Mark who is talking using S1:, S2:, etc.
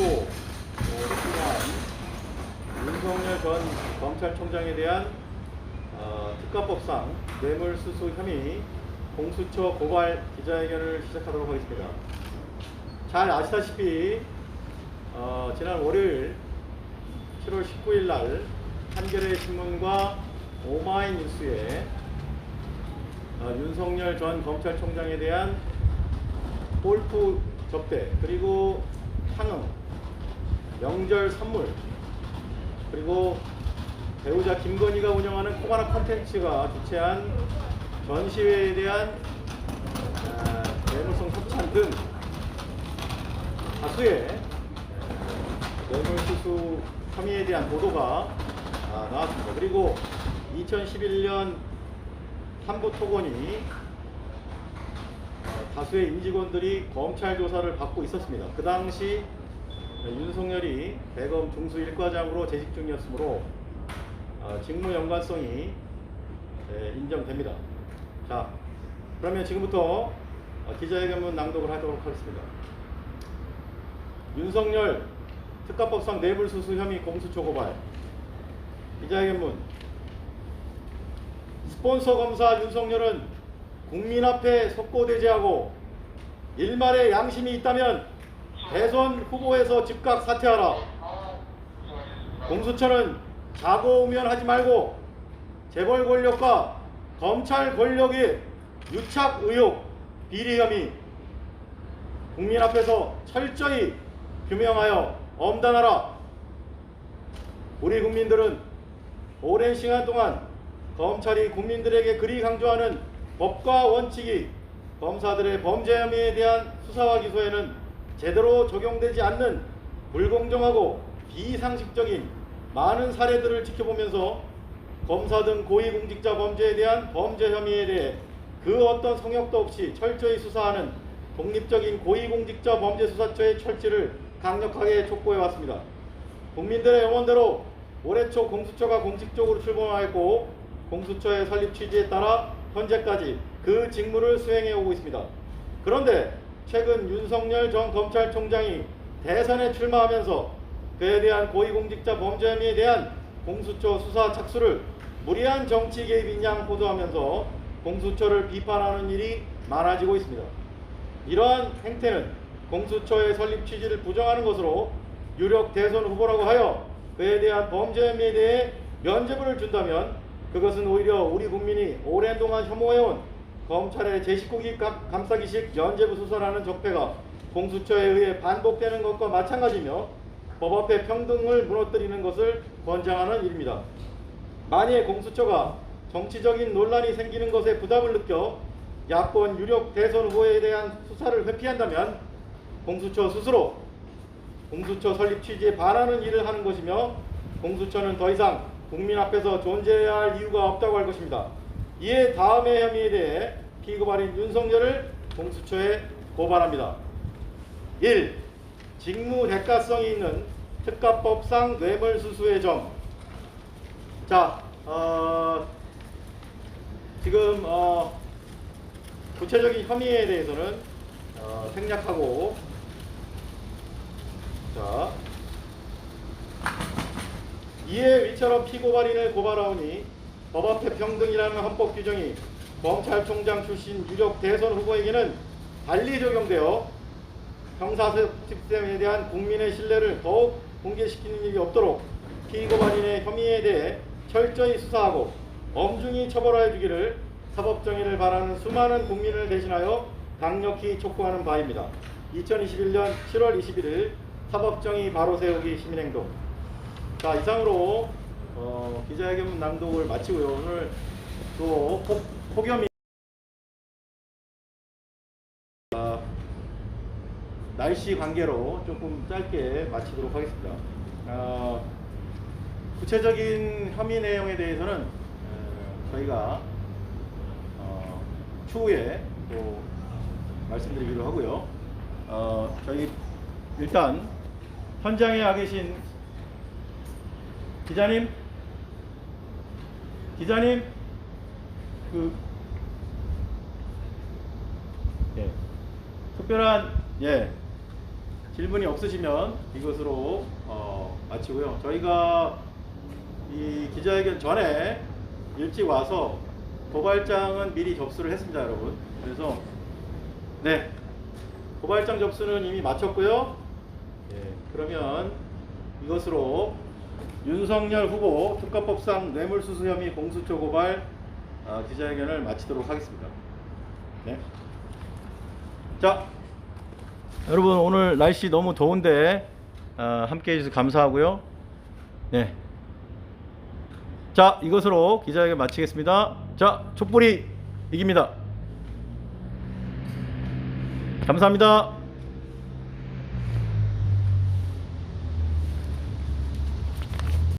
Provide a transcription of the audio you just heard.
S1: 있고 어, 윤석열 전 검찰총장에 대한 어, 특가법상 뇌물수수 혐의 공수처 고발 기자회견을 시작하도록 하겠습니다. 잘 아시다시피 어, 지난 월요일 7월 19일 날 한겨레 신문과 오마이뉴스에 어, 윤석열 전 검찰총장에 대한 골프 접대 그리고 상응 명절 선물 그리고 배우자 김건희가 운영하는 코바나 컨텐츠가 주최한 전시회에 대한 아, 뇌물성 협찬 등 다수의 뇌물수수 혐의에 대한 보도가 아, 나왔습니다. 그리고 2011년 한부 토건이 어, 다수의 임직원들이 검찰 조사를 받고 있었습니다. 그 당시 윤석열이 대검 중수 1과장으로 재직 중이었으므로 어, 직무 연관성이 예, 인정됩니다. 자, 그러면 지금부터 어, 기자회견문 낭독을 하도록 하겠습니다. 윤석열 특가법상 뇌물수수 혐의 공수처 고발 기자회견문 스폰서 검사 윤석열은 국민 앞에 속고 대제하고 일말의 양심이 있다면 대선 후보에서 즉각 사퇴하라. 공수처는 자고 우면하지 말고 재벌 권력과 검찰 권력의 유착 의혹, 비리 혐의 국민 앞에서 철저히 규명하여 엄단하라. 우리 국민들은 오랜 시간 동안 검찰이 국민들에게 그리 강조하는 법과 원칙이 검사들의 범죄 혐의에 대한 수사와 기소에는 제대로 적용되지 않는 불공정하고 비상식적인 많은 사례들을 지켜보면서 검사 등 고위공직자 범죄에 대한 범죄 혐의에 대해 그 어떤 성역도 없이 철저히 수사하는 독립적인 고위공직자 범죄수사처의 철치를 강력하게 촉구해 왔습니다. 국민들의 영원대로 올해 초 공수처가 공식적으로 출범하였고 공수처의 설립 취지에 따라 현재까지 그 직무를 수행해 오고 있습니다. 그런데 최근 윤석열 전 검찰총장이 대선에 출마하면서 그에 대한 고위공직자 범죄 혐의에 대한 공수처 수사 착수를 무리한 정치 개입인 양 보도하면서 공수처를 비판하는 일이 많아지고 있습니다. 이러한 행태는 공수처의 설립 취지를 부정하는 것으로 유력 대선 후보라고 하여 그에 대한 범죄 혐의에 대해 면죄부를 준다면 그것은 오히려 우리 국민이 오랜 동안 혐오해온 검찰의 제19기 감싸기식 연재부 수사라는 적폐가 공수처에 의해 반복되는 것과 마찬가지며 법 앞에 평등을 무너뜨리는 것을 권장하는 일입니다. 만일 공수처가 정치적인 논란이 생기는 것에 부담을 느껴 야권 유력 대선 후보에 대한 수사를 회피한다면 공수처 스스로 공수처 설립 취지에 반하는 일을 하는 것이며 공수처는 더 이상 국민 앞에서 존재해야 할 이유가 없다고 할 것입니다. 이에 다음의 혐의에 대해 피고발인 윤석열을 공수처에 고발합니다. 1. 직무 대가성이 있는 특가법상 뇌물수수의 점. 자, 어, 지금 어, 구체적인 혐의에 대해서는 어, 생략하고 자 이에 위처럼 피고발인을 고발하오니 법 앞에 평등이라는 헌법 규정이 검찰총장 출신 유력 대선 후보에게는 달리 적용되어 형사시스템에 대한 국민의 신뢰를 더욱 공개시키는 일이 없도록 피고발인의 혐의에 대해 철저히 수사하고 엄중히 처벌하여 주기를 사법정의를 바라는 수많은 국민을 대신하여 강력히 촉구하는 바입니다. 2021년 7월 21일 사법정의 바로 세우기 시민행동 자 이상으로 어, 기자회견 낭독을 마치고요. 오늘 또 폭, 폭염이 아, 날씨 관계로 조금 짧게 마치도록 하겠습니다. 아, 구체적인 혐의 내용에 대해서는 에, 저희가 어, 추후에 또 말씀드리기로 하고요. 어, 저희 일단 현장에 와 계신 기자님, 기자님, 그 예, 특별한 예 질문이 없으시면 이것으로 어, 마치고요. 저희가 이 기자회견 전에 일찍 와서 고발장은 미리 접수를 했습니다, 여러분. 그래서 네 고발장 접수는 이미 마쳤고요. 예, 그러면 이것으로 윤석열 후보 특검법상 뇌물수수 혐의 공수처 고발 아, 기자회견을 마치도록 하겠습니다. 네. 자, 여러분 오늘 날씨 너무 더운데 아, 함께 해 주셔서 감사하고요. 네. 자, 이것으로 기자회견 마치겠습니다. 자, 촛불이 이깁니다. 감사합니다.